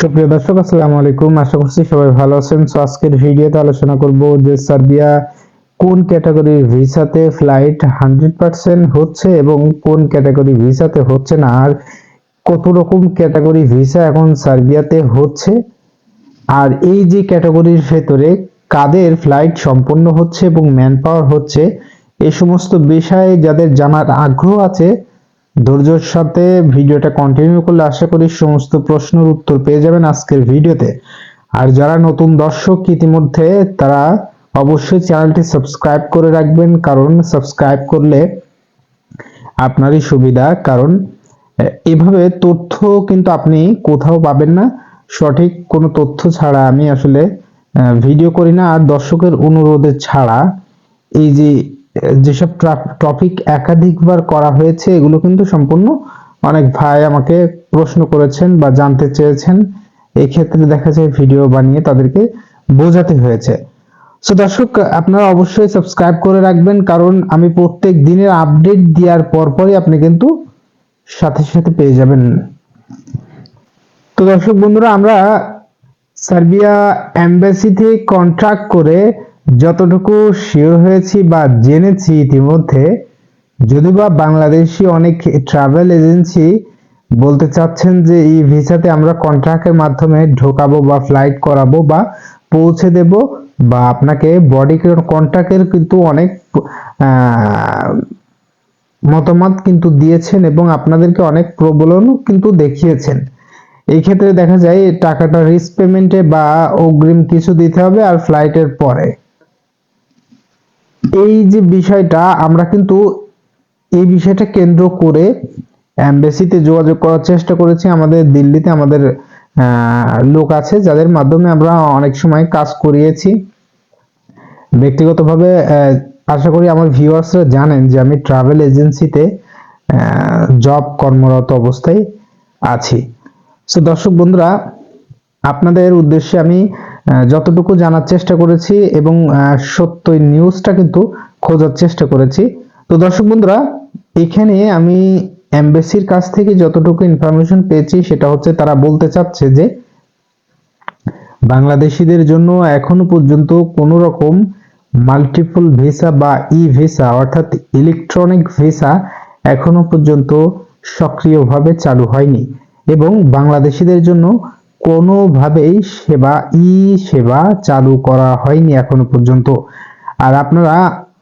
সুপ্রিয় দর্শক, আসসালামু আলাইকুম। আশা করছি সবাই ভালো আছেন। সো আজকের ভিডিওতে আলোচনা করব যে সার্বিয়া কোন ক্যাটাগরির ভিসাতে ফ্লাইট হান্ড্রেড পার্সেন্ট হচ্ছে এবং কোন ক্যাটাগরি ভিসাতে হচ্ছে না, আর কত রকম ক্যাটাগরি ভিসা এখন সার্বিয়াতে হচ্ছে, আর এই যে ক্যাটাগরির ভেতরে কাদের ফ্লাইট সম্পন্ন হচ্ছে এবং ম্যান পাওয়ার হচ্ছে এই সমস্ত বিষয়ে যাদের জানার আগ্রহ আছে ধৈর্যের সাথে ভিডিওটা কন্টিনিউ করলে আশা করি সমস্ত প্রশ্নের উত্তর পেয়ে যাবেন আজকের ভিডিওতে। আর যারা নতুন দর্শক, ইতিমধ্যে তারা অবশ্যই চ্যানেলটি সাবস্ক্রাইব করে রাখবেন, কারণ সাবস্ক্রাইব করলে আপনারই সুবিধা। কারণ এভাবে তথ্য কিন্তু আপনি কোথাও পাবেন না। সঠিক কোনো তথ্য ছাড়া আমি আসলে ভিডিও করি না। আর দর্শকের অনুরোধে ছাড়া এই যে যেসব টপিক একাধিকবার করা হয়েছে, এগুলো কিন্তু সম্পূর্ণ অনেক ভাই আমাকে প্রশ্ন করেছেন বা জানতে চেয়েছেন। এই ক্ষেত্রে দেখা যায় ভিডিও বানিয়ে তাদেরকে বোঝাতে হয়েছে। সো দর্শক, আপনারা অবশ্যই সাবস্ক্রাইব করে রাখবেন, কারণ আমি প্রত্যেক দিনের আপডেট দেওয়ার পরপরই আপনি কিন্তু সাথে সাথে পেয়ে যাবেন। তো, দর্শক বন্ধুরা, আমরা সার্বিয়া এম্বাসিতে কন্ট্রাক্ট করে যতটুকু শিওর হয়েছি বা জেনেছি ইতিমধ্যে যদি বা বাংলাদেশি অনেক ট্রাভেল এজেন্সি বলতে চাচ্ছেন যে, এই ভিসাতে আমরা কন্ট্রাক্টের মাধ্যমে ঢোকাবো বা ফ্লাইট করাবো বা পৌঁছে দেব বা আপনাকে বডি কন্ট্রাক্টের কিন্তু অনেক মতামত কিন্তু দিয়েছেন এবং আপনাদেরকে অনেক প্রবলনও কিন্তু দেখিয়েছেন। এই ক্ষেত্রে দেখা যায়, টাকাটা রিস্ক পেমেন্টে বা অগ্রিম কিছু দিতে হবে আর ফ্লাইটের পরে। এই যে বিষয়টা, আমরা কিন্তু এই বিষয়টা কেন্দ্র করে এমবেসিতে যোগাযোগ করার চেষ্টা করেছি। আমাদের দিল্লিতে আমাদের লোক আছে, যাদের মাধ্যমে আমরা অনেক সময় কাজ করিয়েছি। ব্যক্তিগতভাবে আশা করি আমার ভিউয়ার্সরা জানেন যে আমি ট্রাভেল এজেন্সিতে জব কর্মরত অবস্থায় আছি। সো দর্শক বন্ধুরা, আপনাদের উদ্দেশ্যে আমি যতটুকু জানার চেষ্টা করেছি এবং সত্য নিউজটা কিন্তু খোঁজার চেষ্টা করেছি। তো দর্শক বন্ধুরা, এখানে আমি এমবেসির কাছ থেকে যতটুকু ইনফরমেশন পেয়েছি, সেটা হচ্ছে তারা বলতে চাচ্ছে যে, বাংলাদেশিদের জন্য এখনও পর্যন্ত কোনো রকম মাল্টিপল ভিসা বা ই ভিসা অর্থাৎ ইলেকট্রনিক ভিসা এখনও পর্যন্ত সক্রিয়ভাবে চালু হয়নি। এবং বাংলাদেশিদের জন্য কোনোভাবেই সেবা, ই সেবা চালু করা হয়নি এখনও পর্যন্ত। আর আপনারা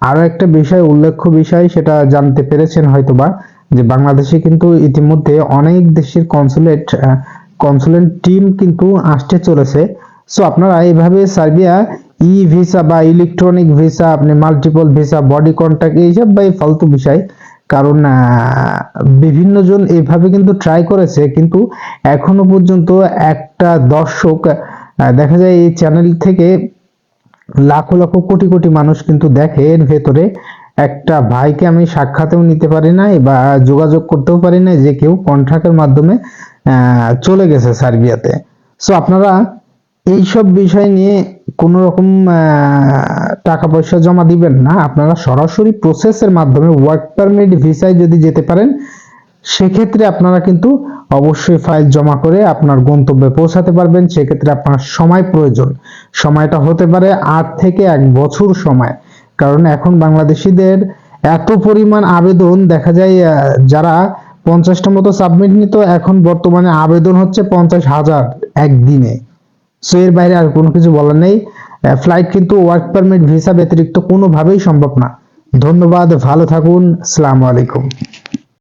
আরও একটা বিষয়, উল্লেখ্য বিষয়, সেটা জানতে পেরেছেন হয়তোবা, যে বাংলাদেশে কিন্তু ইতিমধ্যে অনেক দেশের কনসুলেট কনসুলেট টিম কিন্তু আসতে চলেছে। সো আপনারা এইভাবে সার্বিয়া ই ভিসা বা ইলেকট্রনিক ভিসা, আপনি মাল্টিপল ভিসা বডি কন্ট্যাক্ট এইসব বা ফালতু বিষয় কারণ বিভিন্ন জন এইভাবে কিন্তু ট্রাই করেছে, কিন্তু এখনও পর্যন্ত একটা দর্শক দেখা যায় এই চ্যানেল থেকে লাখো লাখো কোটি কোটি মানুষ কিন্তু দেখে এর ভেতরে। একটা ভাইকে আমি সাক্ষাতেও নিতে পারি নাই বা যোগাযোগ করতেও পারি নাই যে কেউ কন্ট্রাক্টের মাধ্যমে চলে গেছে সার্বিয়াতে। সো আপনারা এইসব বিষয় নিয়ে কোনো রকম টাকা পয়সা জমা দিবেন না। আপনারা সরাসরি প্রসেসের মাধ্যমে ওয়ার্ক পারমিট ভিসায় যদি যেতে পারেন, সেক্ষেত্রে আপনারা কিন্তু অবশ্যই ফাইল জমা করে আপনার গন্তব্যে পৌঁছাতে পারবেন। সেক্ষেত্রে আপনার সময় প্রয়োজন। সময়টা হতে পারে আট থেকে এক বছর সময়। কারণ এখন বাংলাদেশিদের এত পরিমাণ আবেদন, দেখা যায় যারা পঞ্চাশটা মতো সাবমিট নিত, এখন বর্তমানে আবেদন হচ্ছে পঞ্চাশ হাজার একদিনে। সো এর বাইরে আর কোনো কিছু বলার নেই। ফ্লাইট কিন্তু ওয়ার্ক পারমিট ভিসা ব্যতিরিক্ত কোনোভাবেই সম্ভব না। ধন্যবাদ, ভালো থাকুন সালামু আলাইকুম।